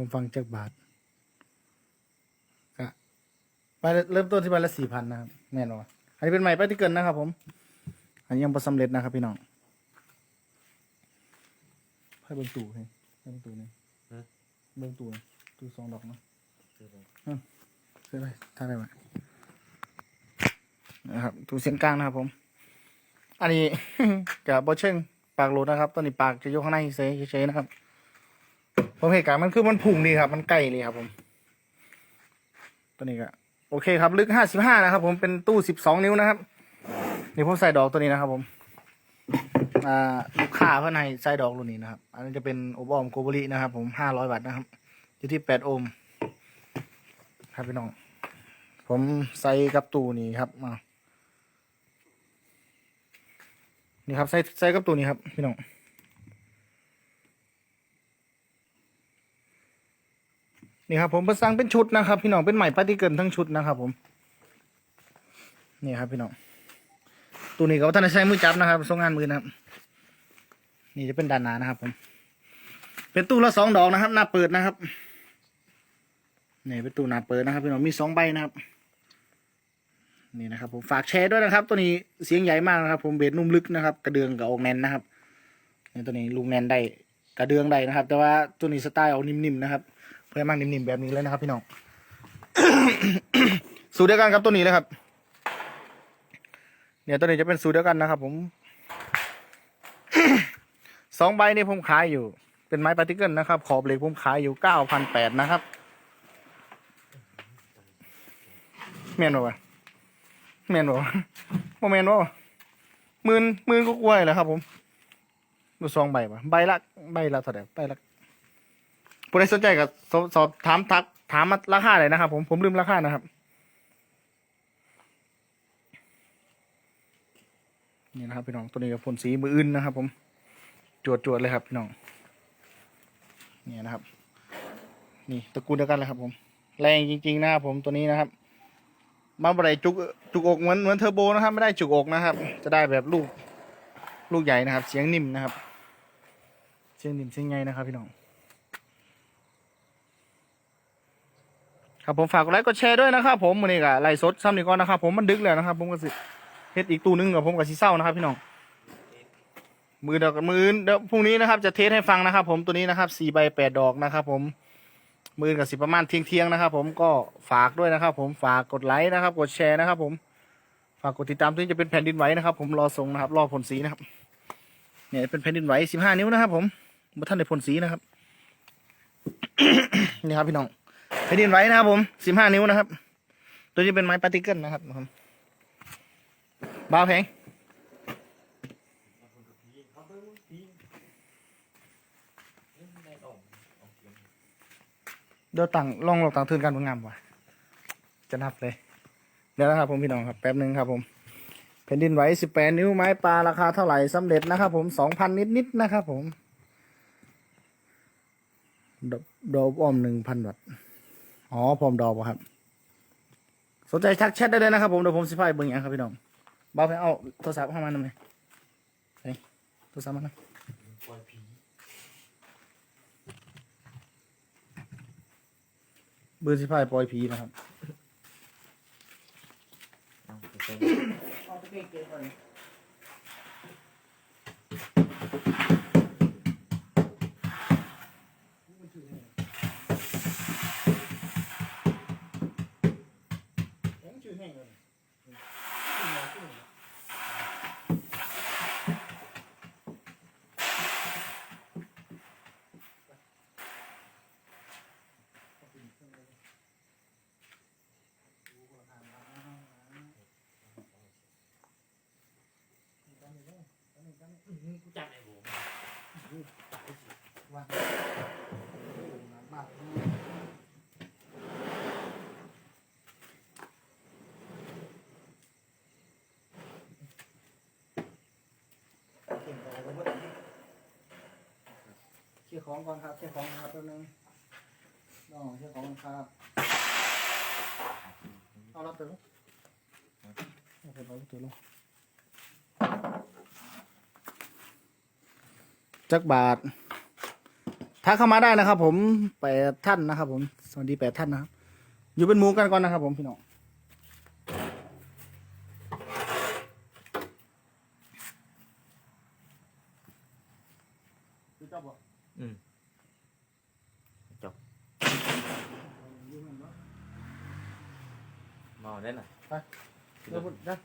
ผมฟังจากบาทก็ไปเริ่มต้นที่ใบละสี่พันนะครับแน่นอนอันนี้เป็นใหม่ไปที่เกินนะครับ ผม อันนี้ยังประสำเร็จนะครับพี่น้องให้เบิ้งตู่ให้ให้เบิ้งตู่นี่เบิ้งตู่นี่ตู่สองดอกเนาะซื้อไปทางไหนมานะครับถูเส้นกลางนะครับ ผม อันนี้ กับบอเชิงปากโหลดนะครับ ตอนนี้ปากจะยกข้างในเฉยเฉยๆนะครับ ผมเหตุการณ์มันคือมันพุ่งดีครับ มันใกล้เลยครับ ผม ตัวนี้ก็โอเคครับ ลึกห้าสิบห้านะครับ ผมเป็นตู้สิบสองนิ้วนะครับนี่ผมใส่ดอกตัวนี้นะครับ ผมอ่าลูกค้าเพื่อนให้ใส่ดอกรุ่นนี้นะครับ อันนี้จะเป็นโอบอมโกบรินะครับ ผมห้าร้อยวัตต์นะครับอยู่ที่แปดโอห์มครับพี่น้อง ผมใส่กับตู้นี้ครับมานี่ครับใส่ใส่กับตู้นี้ครับ พี่น้อง นี่ครับผมเพิ่งสั่งเป็นชุดนะครับ พี่น้องเป็นใหม่ปฏิเกินทั้งชุดนะครับ ผม นี่ครับพี่น้องตู้นี้ก็ท่านใช้มือจับนะครับส่งงานมือนะครับ นี่จะเป็นด้านหน้านะครับ ผม เป็นตู้ละสองดอกนะครับ หน้าเปิดนะครับนี่เป็นตู้หน้าเปิดนะครับ พี่น้องมีสองใบนะครับ นี่นะครับ ผมฝากแชร์ด้วยนะครับ ตัวนี้เสียงใหญ่มากนะครับ ผมเบสนุ่มลึกนะครับ กระเดืองกับออกแน่นนะครับนี่ตัวนี้ลุงแน่นได้กระเดืองได้นะครับ แต่ว่าตัวนี้สไตล์ออกนิ่มๆนะครับ เพื่อมันนิ่มๆแบบนี้เลยนะครับ พี่น้องสูตรเดียวกันครับตัวนี้เลยครับ เนี่ยตัวนี้จะเป็นสูตรเดียวกันนะครับ ผมสองใบนี่ผมขายอยู่ เป็นไม้ปาร์ติเกิลนะครับ ขอบเหล็กผมขายอยู่เก้าพันแปดนะครับแม่นบ่วะแม่นบ่วะบ่แม่นบ่วะหมื่นหมื่นก็กล้วยแหล้วครับ ผมดูซองใบปะใบละใบละเท่าไหร่ใบละ ผู้ใดสนใจก็สอบสอบถามทักถามมาราคาเลยนะครับ ผมผมลืมราคานะครับ นี่นะครับพี่น้องตัวนี้กับผลสีมืออื่นนะครับ ผมจวดจวดๆเลยครับพี่น้องนี่นะครับ นี่ตระกูลเดียวกันเลยครับ ผม แรงจริง ๆ นะครับผมตัวนี้นะครับมาบรจุกจุกอกเหมือนเหมือนเทอร์โบนะครับ ไม่ได้จุกอกนะครับ จะได้แบบลูกลูกใหญ่นะครับ เสียงนิ่มนะครับ เสียงนิ่มเสียงใหญ่นะครับ พี่น้อง ครับผมฝากกดไลค์กดแชร์ด้วยนะครับผมวันนี้ก็ไล่สดซ้ำนี่ก่อนนะครับผมมันดึกแล้วนะครับ ผมก็สิเฮ็ดอีกตู้นึงกับผมกับชิเศร้านะครับพี่น้องมือเดียวกับมือเดี๋ยวพรุ่งนี้นะครับจะเทสให้ฟังนะครับ ผมตัวนี้นะครับสี่ใบแปดดอกนะครับ ผมมือกับสิประมาณเที่ยงเที่ยงนะครับ ผมก็ฝากด้วยนะครับ ผมฝากกดไลค์นะครับ กดแชร์นะครับ ผมฝากกดติดตามตัวนี้จะเป็นแผ่นดินไหวนะครับ ผมรอส่งนะครับ รอผลสีนะครับ เนี่ยเป็นแผ่นดินไหวสิบห้านิ้วนะครับ ผมมาท่านในผลสีนะครับนี่ครับพี่น้อง แผ่นดินไหวนะครับผมสิบห้านิ้วนะครับ ตัวนี้เป็นไม้ปาร์ติเกิลนะครับผมบ้าแพงเดี๋ยวตั้งลองลองตั้งทืนกันเป็นงามว่ะจะนับเลย เดี๋ยวนะครับผมพี่น้องครับแป๊บหนึ่งครับผมแผ่นดินไหวสิบแปดนิ้วไม้ปลาราคาเท่าไหร่สำเร็จนะครับผมสองพันนิดๆนะครับผมดอกดอกอ้อมหนึ่งพันวัตต์ อ๋อพร้อมดอกป่ครับ สนใจทักแชทได้เลยนะครับผมเดี๋ยวผมสิพายเบิ่งอย่างครับพี่น้องบ้าไปเอาโทรศัพท์เข้ามาหน่อยเฮ้ยโทรศัพท์มาหน่อยเบอร์สิพายปล่อยผีนะครับเชี่ยร์ของก่อนครับเชี่ยของครับแป๊บนึงน้องเชี่ยของครับเอารับตัวลงเอาไปเอาตัวลง จักบาททักเข้ามาได้นะครับ ผมแปดท่านนะครับ ผมสวัสดีแปดท่านนะครับอยู่เป็นหมูกันก่อนนะครับ ผมพี่น้อง อืมจบเมาได้หน่อย เดี๋ยวพูดนะ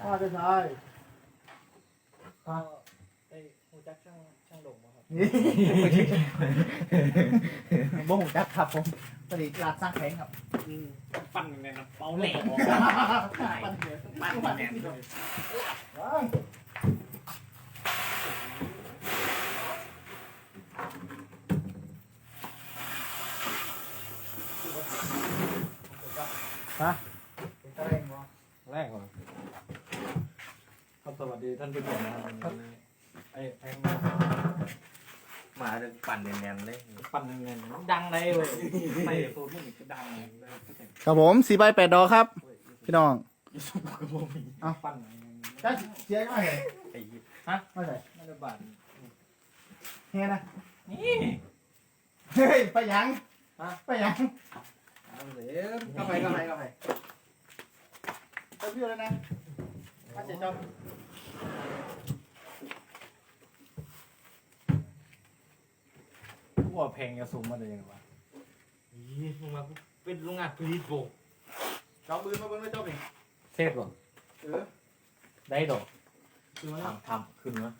พ่อจะใช่ไอ้หูจักช่างช่างโด่งมาครับบ่หูจักครับผมผลิตลาดสร้างแข็งครับปั้นยังไงนะเป่าแหลกปั้นเดือดปั้นแหลกเลยฮะเป็นตะเร่งบ่ แรกก่อนครับ สวัสดีท่านผู้ชมนะครับไอ้แพงมามาเรื่องปั่นแน่นๆเลยปั้นยังไงดังเลยเว้ยไม่สูตรนี่ก็ดังเลยครับผมสีใบแปดดอกครับ พี่น้องยี่สิบกว่าโมงเอ้าปั้นจ้าเสียก็ไม่เห็นไอ้เหี้ยไม่ใช่ไม่ได้บาทเฮียนะนี่เฮ้ยไปยังฮะไปยังเอาเลยเข้าไปเข้าไปเข้าไปเจ้าพี่เลยนะมาเจ็ดจอม กูว่าเพลงจะสูงมาได้ยังไงวะอีมึงมาเป็นโรงงานผลิตโบกจอมปืนมาเบิ้งไม่จอมเองเทพก่อนเออได้ดอกคือมันทำทำขึ้นวะ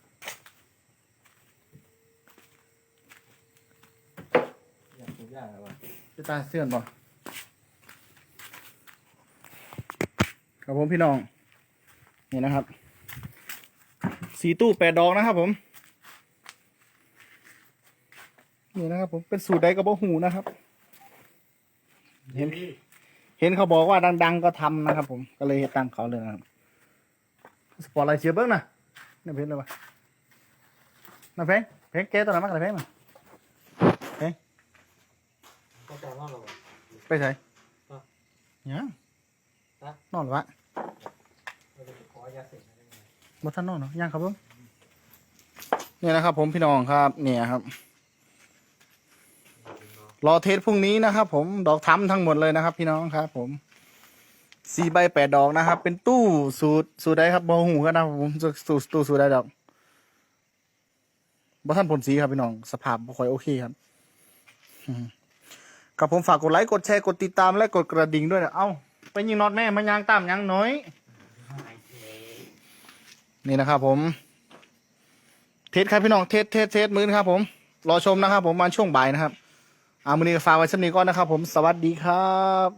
อยากสูงยากเลยวะจะตาเสื่อนบ่ครับผมพี่น้อง นี่นะครับ สีตู้แปดดอกนะครับผม นี่นะครับผม เป็นสูตรใดกระบอกหูนะครับ เห็น เห็นเขาบอกว่าดัง ๆ ก็ทำนะครับ ผม ก็เลยเฮ็ดตามเขาเลยนะครับ สปอร์ตไลท์เชียร์เบิ้งนะนี่เพชรเลยวะน่าเพลงเพลงแกตัวไหนมากเลยเพลงน่ะก็จะรอดหรอวะไปใส่อะยังฮะนอนเหรอวะ บ่ทันนอนเนาะยังครับผมเนี่ยนะครับ ผมพี่น้องครับ เนี่ยครับ รอเทสพรุ่งนี้นะครับ ผมดอกทำทั้งหมดเลยนะครับ พี่น้องครับ ผมสี่ใบแปดดอกนะครับ เป็นตู้สูตรสูตรใดครับบอหูกันะผมสูตรตู้สูตรใดดอกบ่ท่านผลสีครับพี่น้อง สภาพบ่ค่อยโอเคครับกับผมฝากกดไลค์กดแชร์กดติดตามและกดกระดิ่งด้วยนะเอ้าไปยิงน็อตแม่มันยางตามยางน้อย นี่นะครับ ผม เทสครับพี่น้องเทสเทสเทสมือนะครับ ผมรอชมนะครับ ผมมาช่วงบ่ายนะครับอ่ามือนี้ฝากไว้สักนี้ก่อนนะครับ ผมสวัสดีครับ